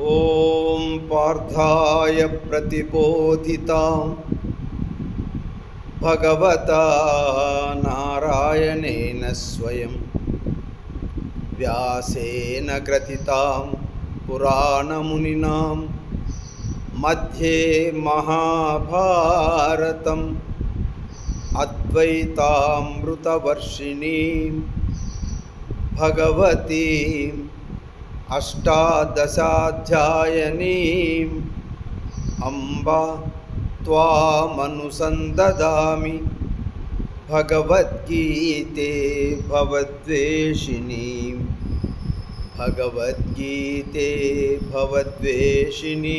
ॐ पार्थाय प्रतिबोधितां भगवता नारायणेन स्वयं व्यासेन ग्रथितां पुराणमुनिनां मध्ये महाभारतम् अद्वैतामृतवर्षिणीं भगवतीम् అష్టాదశాధ్యాయనీం అంబ త్వామనుసందదామి భగవద్గీతే భవద్వేషిణీం భగవద్గీతే భవద్వేషిణీం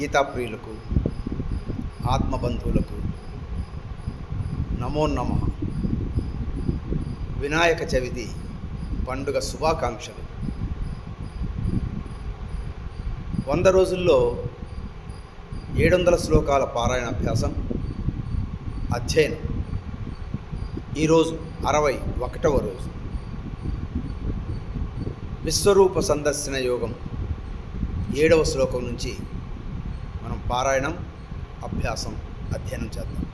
గీతాప్రియులకు ఆత్మబంధువులకు నమో నమః। వినాయక చవితి పండుగ శుభాకాంక్షలు. వంద రోజుల్లో ఏడు వందల శ్లోకాల పారాయణ అభ్యాసం అధ్యయనం. ఈరోజు అరవై ఒకటవ రోజు. విశ్వరూప సందర్శన యోగం ఏడవ శ్లోకం నుంచి మనం పారాయణం అభ్యాసం అధ్యయనం చేద్దాం.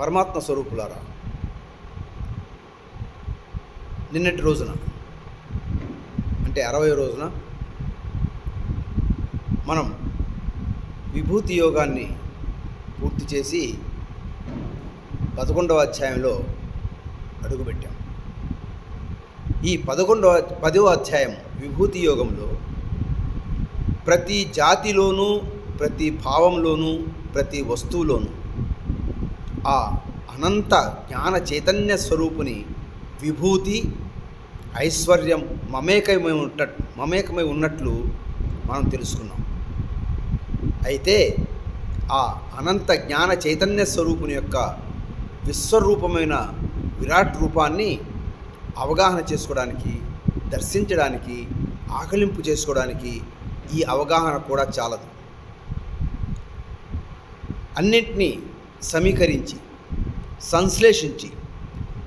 పరమాత్మ స్వరూపులారా నిన్నటి రోజున అంటే అరవై రోజున మనం విభూతి యోగాన్ని పూర్తి చేసి పదకొండవ అధ్యాయంలో అడుగుపెట్టాం. ఈ పదకొండవ పదవ అధ్యాయం విభూతి యోగంలో ప్రతి జాతిలోనూ ప్రతి భావంలోనూ ప్రతి వస్తువులోనూ ఆ అనంత జ్ఞాన చైతన్య స్వరూపుని విభూతి ఐశ్వర్యం మమేకమై ఉన్న మమేకమై ఉన్నట్లు మనం తెలుసుకున్నాం. అయితే ఆ అనంత జ్ఞాన చైతన్య స్వరూపుని యొక్క విశ్వరూపమైన విరాట్ రూపాన్ని అవగాహన చేసుకోవడానికి దర్శించడానికి ఆకలింపు చేసుకోవడానికి ఈ అవగాహన కూడా చాలదు. అన్నింటినీ సమీకరించి సంశ్లేషించి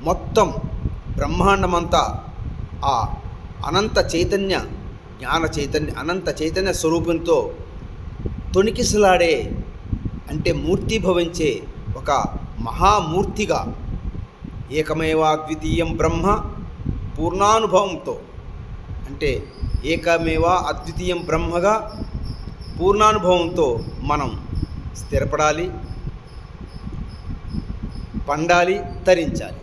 మొత్తం బ్రహ్మాండమంతా ఆ అనంత చైతన్య జ్ఞాన చైతన్య అనంత చైతన్య స్వరూపంతో తొణికిసలాడే అంటే మూర్తిభవించే ఒక మహామూర్తిగా ఏకమేవా ద్వితీయం బ్రహ్మ పూర్ణానుభవంతో అంటే ఏకమేవా అద్వితీయం బ్రహ్మగా పూర్ణానుభవంతో మనం స్థిరపడాలి పండాలి తరించాలి.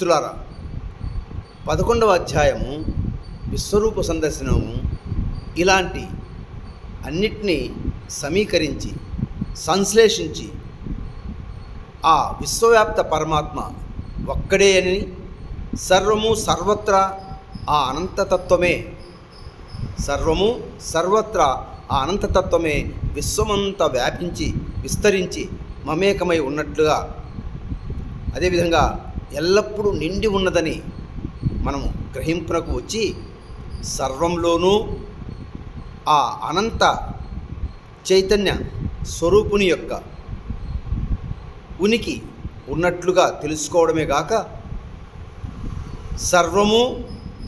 మిత్రులారా పదకొండవ అధ్యాయము విశ్వరూప సందర్శనము ఇలాంటి అన్నిటినీ సమీకరించి సంశ్లేషించి ఆ విశ్వవ్యాప్త పరమాత్మ ఒక్కడే అని సర్వము సర్వత్రా ఆ అనంతతత్వమే. సర్వము సర్వత్రా ఆ అనంతతత్వమే విశ్వమంతా వ్యాపించి విస్తరించి మమేకమై ఉన్నట్లుగా అదేవిధంగా ఎల్లప్పుడూ నిండి ఉన్నదని మనము గ్రహింపునకు వచ్చి సర్వంలోనూ ఆ అనంత చైతన్య స్వరూపుని యొక్క ఉనికి ఉన్నట్లుగా తెలుసుకోవడమే కాక సర్వము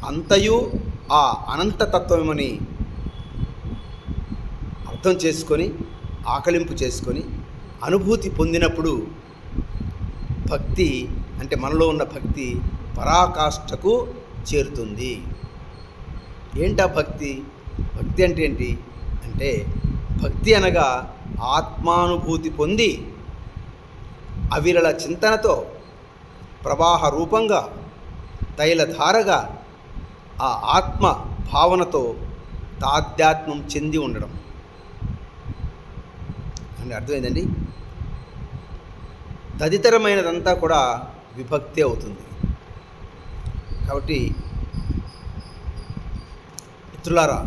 అంతయు ఆ అనంతతత్వమని అర్థం చేసుకొని ఆకలింపు చేసుకొని అనుభూతి పొందినప్పుడు భక్తి అంటే మనలో ఉన్న భక్తి పరాకాష్ఠకు చేరుతుంది. ఏంటా భక్తి? భక్తి అంటే ఏంటి? అంటే భక్తి అనగా ఆత్మానుభూతి పొంది అవిరళ చింతనతో ప్రవాహ రూపంగా తైలధారగా ఆ ఆత్మ భావనతో తాధ్యాత్మం చెంది ఉండడం. అంటే అర్థమైందండి? తదితరమైనదంతా కూడా విభక్తి అవుతుంది. కాబట్టి మిత్రులారా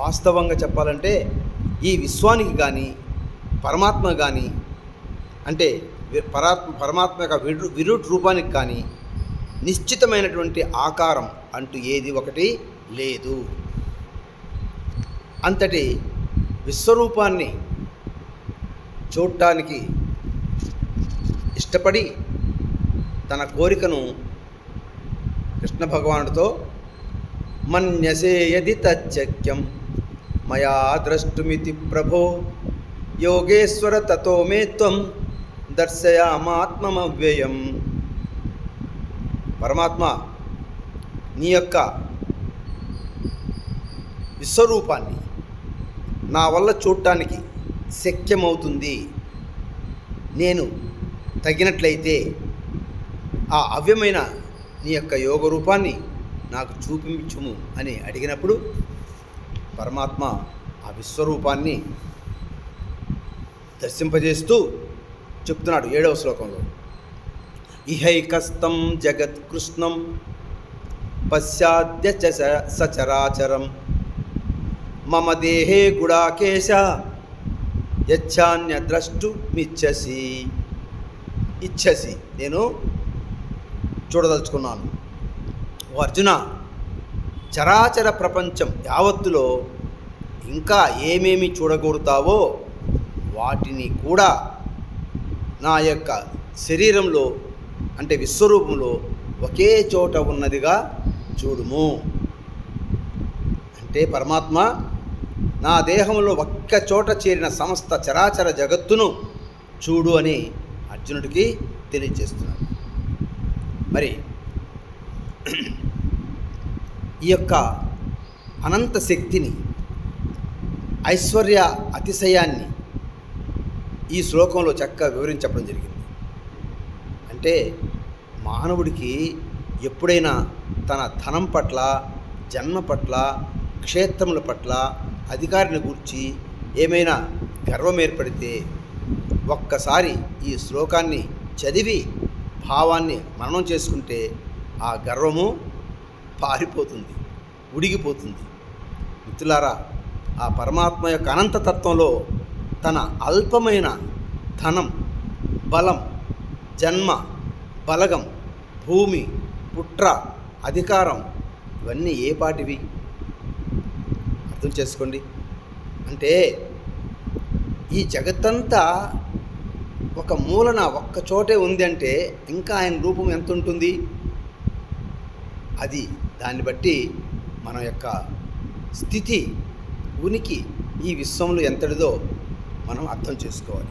వాస్తవంగా చెప్పాలంటే ఈ విశ్వానికి కానీ పరమాత్మ కానీ అంటే పరాత్మ పరమాత్మ యొక్క విరు విరుట్ రూపానికి కానీ నిశ్చితమైనటువంటి ఆకారం అంటూ ఏది ఒకటి లేదు. అంతటి విశ్వరూపాన్ని చూడటానికి ఇష్టపడి తన కోరికను కృష్ణ భగవానుడితో మన్యసే యది తచ్చక్యం మయా ద్రష్టుమితి ప్రభో యోగేశ్వర తతో మే త్వం దర్శయామాత్మమవ్యయం. పరమాత్మ నీ యొక్క విశ్వరూపాన్ని నా వల్ల చూడటానికి శక్యమవుతుంది. నేను తగినట్లయితే ఆ అవ్యమైన నీ యొక్క యోగ రూపాన్ని నాకు చూపించుము అని అడిగినప్పుడు పరమాత్మ ఆ విశ్వరూపాన్ని దర్శింపజేస్తూ చెప్తున్నాడు ఏడవ శ్లోకంలో. ఇహైకస్తం జగత్కృష్ణం పశ్చాద్య చ స- సచరాచరం. మమ దేహే గుడాకేశ యచ్చాన్య ద్రష్టుమిచ్చసి ఇచ్చసి. నేను చూడదలుచుకున్నాను. ఓ అర్జున చరాచర ప్రపంచం యావత్తులో ఇంకా ఏమేమి చూడగోరుతావో వాటిని కూడా నా యొక్క శరీరంలో అంటే విశ్వరూపంలో ఒకే చోట ఉన్నదిగా చూడుము. అంటే పరమాత్మ నా దేహంలో ఒక్క చోట చేరిన సమస్త చరాచర జగత్తును చూడు అని అర్జునుడికి తెలియజేస్తున్నాడు. మరి ఈ యొక్క అనంత శక్తిని ఐశ్వర్య అతిశయాన్ని ఈ శ్లోకంలో చక్కగా వివరించడం జరిగింది. అంటే మానవుడికి ఎప్పుడైనా తన ధనం పట్ల జన్మ పట్ల క్షేత్రముల పట్ల అధికారిని గూర్చి ఏమైనా గర్వం ఏర్పడితే ఒక్కసారి ఈ శ్లోకాన్ని చదివి భావాన్ని మననం చేసుకుంటే ఆ గర్వము పారిపోతుంది ఉడిగిపోతుంది. మిత్రులారా ఆ పరమాత్మ యొక్క అనంతతత్వంలో తన అల్పమైన ధనం బలం జన్మ బలగం భూమి పుట్ర అధికారం ఇవన్నీ ఏ పాటివి? అర్థం చేసుకోండి. అంటే ఈ జగత్తంతా ఒక మూలన ఒక్క చోటే ఉంది అంటే ఇంకా ఆయన రూపం ఎంత ఉంటుంది అది దాన్ని బట్టి మన యొక్క స్థితి ఉనికి ఈ విశ్వంలో ఎంతటిదో మనం అర్థం చేసుకోవాలి.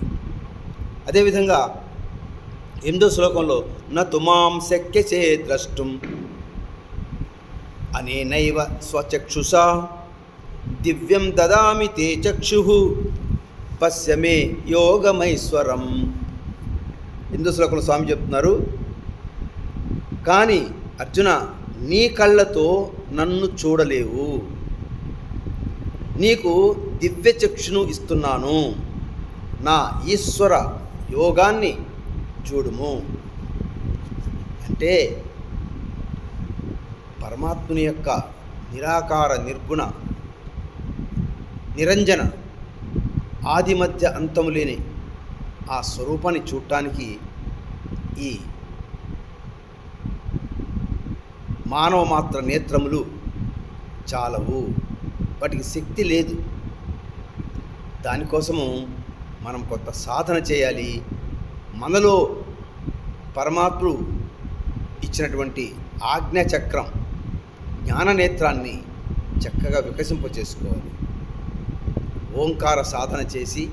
అదేవిధంగా ఎనిమిదో శ్లోకంలో న శక్యచే ద్రష్టుం అనేనైవ స్వచక్షుషా దివ్యం దదామి తే చక్షు పశ్యమే యోగమైశ్వరం. ఎనిమిదో శ్లోకంలో స్వామి చెప్తున్నారు. కానీ అర్జున నీ కళ్ళతో నన్ను చూడలేవు. నీకు దివ్య చక్షును ఇస్తున్నాను. నా ఈశ్వర యోగాన్ని చూడుము. అంటే పరమాత్ముని యొక్క నిరాకార నిర్గుణ నిరంజన ఆది మధ్య అంతము లేని ఆ స్వరూపాన్ని చూడటానికి ఈ మానవ మాత్ర నేత్రములు చాలవు. వాటికి శక్తి లేదు. దానికోసము మనం కొంత సాధన చేయాలి. మనలో పరమాత్ముడు ఇచ్చినటువంటి ఆజ్ఞాచక్రం జ్ఞాననేత్రాన్ని చక్కగా వికసింప చేసుకోవాలి ఓంకార సాధన చేసి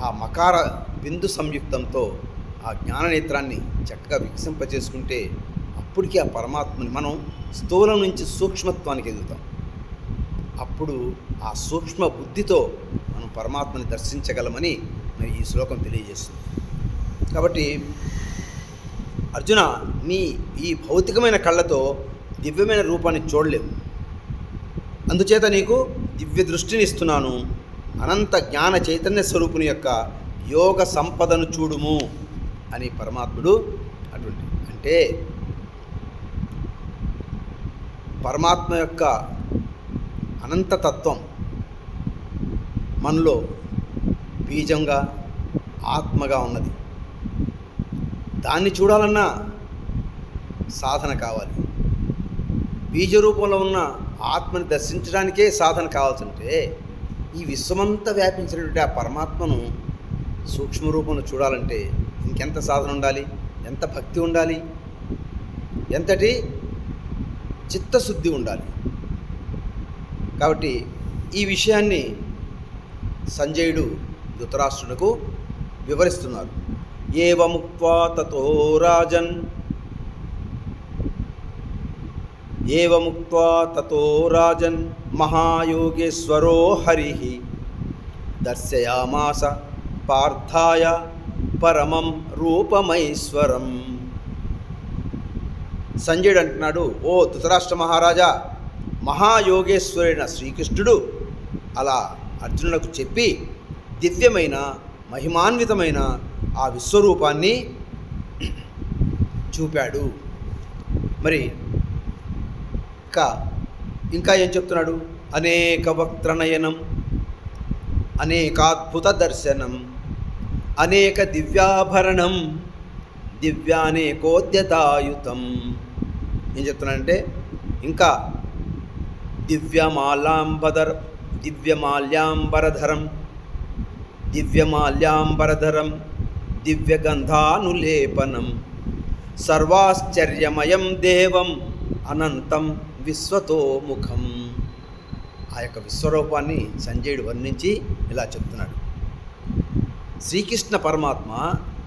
ఆ మకార బిందు సంయుక్తంతో ఆ జ్ఞాననేత్రాన్ని చక్కగా వికసింప చేసుకుంటే అప్పటికి ఆ పరమాత్మని మనం స్థూలం నుంచి సూక్ష్మత్వానికి ఎదుగుతాం. అప్పుడు ఆ సూక్ష్మ బుద్ధితో మనం పరమాత్మని దర్శించగలమని ఈ శ్లోకం తెలియజేస్తుంది. కాబట్టి అర్జున నీ ఈ భౌతికమైన కళ్ళతో దివ్యమైన రూపాన్ని చూడలేవు. అందుచేత నీకు దివ్య దృష్టిని ఇస్తున్నాను. అనంత జ్ఞాన చైతన్య స్వరూపుని యొక్క యోగ సంపదను చూడుము అని పరమాత్ముడు అటువంటి అంటే పరమాత్మ యొక్క అనంతతత్వం మనలో బీజంగా ఆత్మగా ఉన్నది. దాన్ని చూడాలన్నా సాధన కావాలి. బీజ రూపంలో ఉన్న ఆత్మని దర్శించడానికే సాధన కావాల్సింటే ఈ విశ్వమంతా వ్యాపించినటువంటి ఆ పరమాత్మను సూక్ష్మరూపంలో చూడాలంటే ఇంకెంత సాధన ఉండాలి? ఎంత భక్తి ఉండాలి? ఎంతటి చిత్తశుద్ధి ఉండాలి? కాబట్టి ఈ విషయాన్ని సంజయుడు ధృతరాష్ట్రునకు వివరిస్తున్నారు. ఏవముక్వా తతో రాజన్ ఏవముక్వా తతో రాజన్ మహాయోగేశ్వరో హరి దర్శయామాస పార్థాయ పరమం రూపమైశ్వరం. సంజయుడు అంటున్నాడు ఓ ధృతరాష్ట్ర మహారాజా మహాయోగేశ్వరుడైన శ్రీకృష్ణుడు అలా అర్జునులకు చెప్పి దివ్యమైన మహిమాన్వితమైన ఆ విశ్వరూపాన్ని చూపాడు. మరి ఇంకా ఇంకా ఏం చెప్తున్నాడు? అనేక వక్త్రనయనం అనేకాద్భుత దర్శనం అనేక దివ్యాభరణం దివ్యానేకోద్యతాయుతం. ఏం చెప్తున్నానంటే ఇంకా దివ్యమాలాంబదర్ దివ్యమాల్యాంబరధరం దివ్యమాల్యాంబరధరం దివ్యగంధానులేపనం సర్వాశ్చర్యమయం దేవం అనంతం. విశ్వతోముఖం ఆ యొక్క విశ్వరూపాన్ని సంజయుడు వర్ణించి ఇలా చెప్తున్నాడు. శ్రీకృష్ణ పరమాత్మ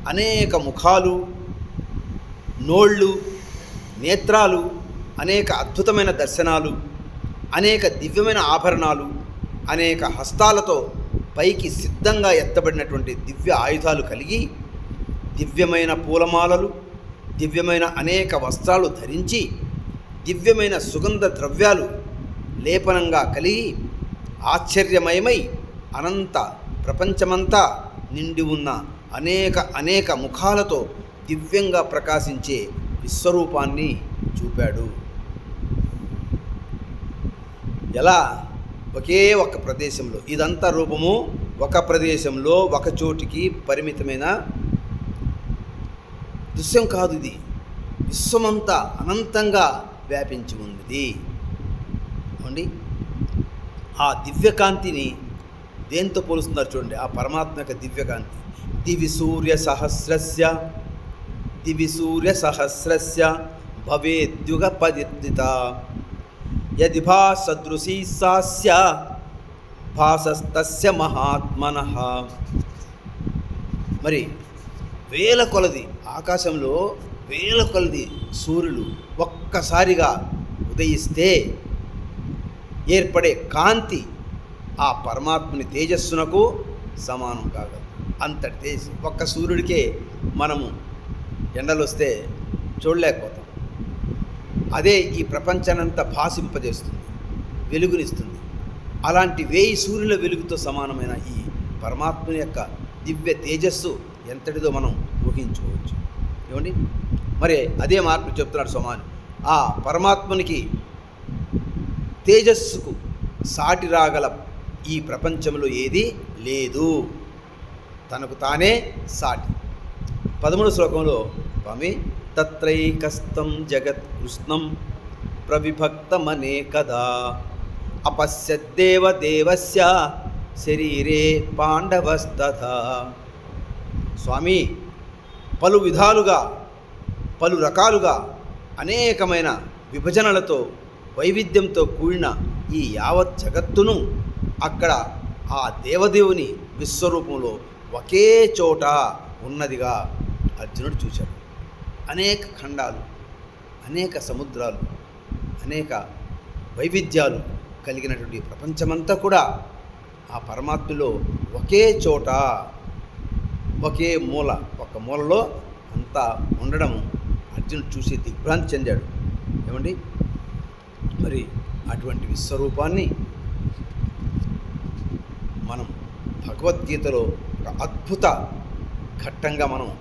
అనేక ముఖాలు నోళ్ళు నేత్రాలు అనేక అద్భుతమైన దర్శనాలు అనేక దివ్యమైన ఆభరణాలు అనేక హస్తాలతో పైకి సిద్ధంగా ఎత్తబడినటువంటి దివ్య ఆయుధాలు కలిగి దివ్యమైన పూలమాలలు దివ్యమైన అనేక వస్త్రాలు ధరించి దివ్యమైన సుగంధ ద్రవ్యాలు లేపనంగా కలిగి ఆశ్చర్యమయమై అనంత ప్రపంచమంతా నిండి ఉన్న అనేక అనేక ముఖాలతో దివ్యంగా ప్రకాశించే విశ్వరూపాన్ని చూపాడు. ఎలా? ఒకే ఒక ప్రదేశంలో. ఇదంతా రూపము ఒక ప్రదేశంలో ఒక చోటికి పరిమితమైన? దృశ్యం కాదు ఇది. విశ్వమంతా అనంతంగా వ్యాపించి ఉంది అండి ఆ దివ్యకాంతిని దేంతో పోలుస్తున్నారు చూడండి. ఆ పరమాత్మ యొక్క దివ్యకాంతి. దివి సూర్య సహస్రస్య దివి సూర్య సహస్రస్య భవేద్యుగ పదిత యది భాసదృశీ సాస్య భాసస్తస్య మహాత్మన. మరి వేల కొలది ఆకాశంలో వేల కొలది సూర్యులు ఒక్కసారిగా ఉదయిస్తే ఏర్పడే కాంతి ఆ పరమాత్మని తేజస్సునకు సమానం కాదు. అంతటి తేజ ఒక్క సూర్యుడికే మనము ఎండలు వస్తే చూడలేకపోతాం. అదే ఈ ప్రపంచానంతా భాషింపజేస్తుంది వెలుగునిస్తుంది. అలాంటి వేయి సూర్యుల వెలుగుతో సమానమైన ఈ పరమాత్మ యొక్క దివ్య తేజస్సు ఎంతటిదో మనం ఊహించుకోవచ్చు. ఏమండి? మరి అదే మార్పు చెప్తున్నాడు సోమాను. ఆ పరమాత్మనికి తేజస్సుకు సాటి రాగల ఈ ప్రపంచంలో ఏది లేదు. తనకు తానే సాటి. పదమూడు శ్లోకంలో స్వామి తత్రైకస్తం జగత్ కృష్ణం ప్రవిభక్తమనే కదా. అపశ్యద్దేవ దేవస్య శరీరే పాండవస్తథ. స్వామి పలు విధాలుగా పలు రకాలుగా అనేకమైన విభజనలతో వైవిధ్యంతో కూడిన ఈ యావత్ జగత్తును అక్కడ ఆ దేవదేవుని విశ్వరూపంలో ఒకే చోట ఉన్నదిగా అర్జునుడు చూశాడు. అనేక ఖండాలు అనేక సముద్రాలు అనేక వైవిధ్యాలు కలిగినటువంటి ప్రపంచమంతా కూడా ఆ పరమాత్మలో ఒకే చోట ఒకే మూల ఒక మూలలో అంతా ఉండడం అర్జునుడు చూసి దిగ్భ్రాంతి చెందాడు. ఏమండి? మరి అటువంటి విశ్వరూపాన్ని మనం భగవద్గీతలో ఒక అద్భుత ఘట్టంగా మనం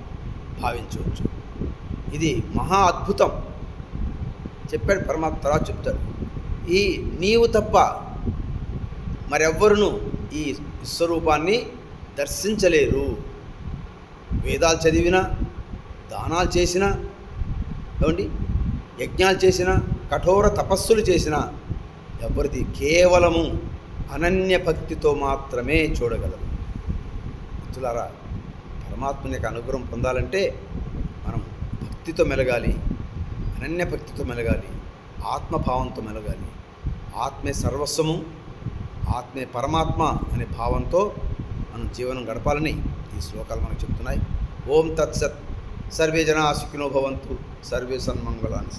భావించవచ్చు. ఇది మహా అద్భుతం. చెప్పాడు పరమాత్మ తర్వాత చెప్తాడు. ఈ నీవు తప్ప మరెవ్వరును ఈ విశ్వరూపాన్ని దర్శించలేరు. వేదాలు చదివినా దానాలు చేసినా ఏమండి? యజ్ఞాలు చేసిన కఠోర తపస్సులు చేసిన ఎవరిది కేవలము అనన్య భక్తితో మాత్రమే చూడగలరు మిత్రులారా పరమాత్మని యొక్క అనుగ్రహం పొందాలంటే మనం భక్తితో మెలగాలి అనన్య భక్తితో మెలగాలి ఆత్మభావంతో మెలగాలి. ఆత్మే సర్వస్వము ఆత్మే పరమాత్మ అనే భావంతో మనం జీవనం గడపాలని ఈ శ్లోకాలు మనకు చెప్తున్నాయి. ఓం తత్సత్. సర్వే జనా సుఖినో భవంతు. సర్వే సన్మంగళాన్ని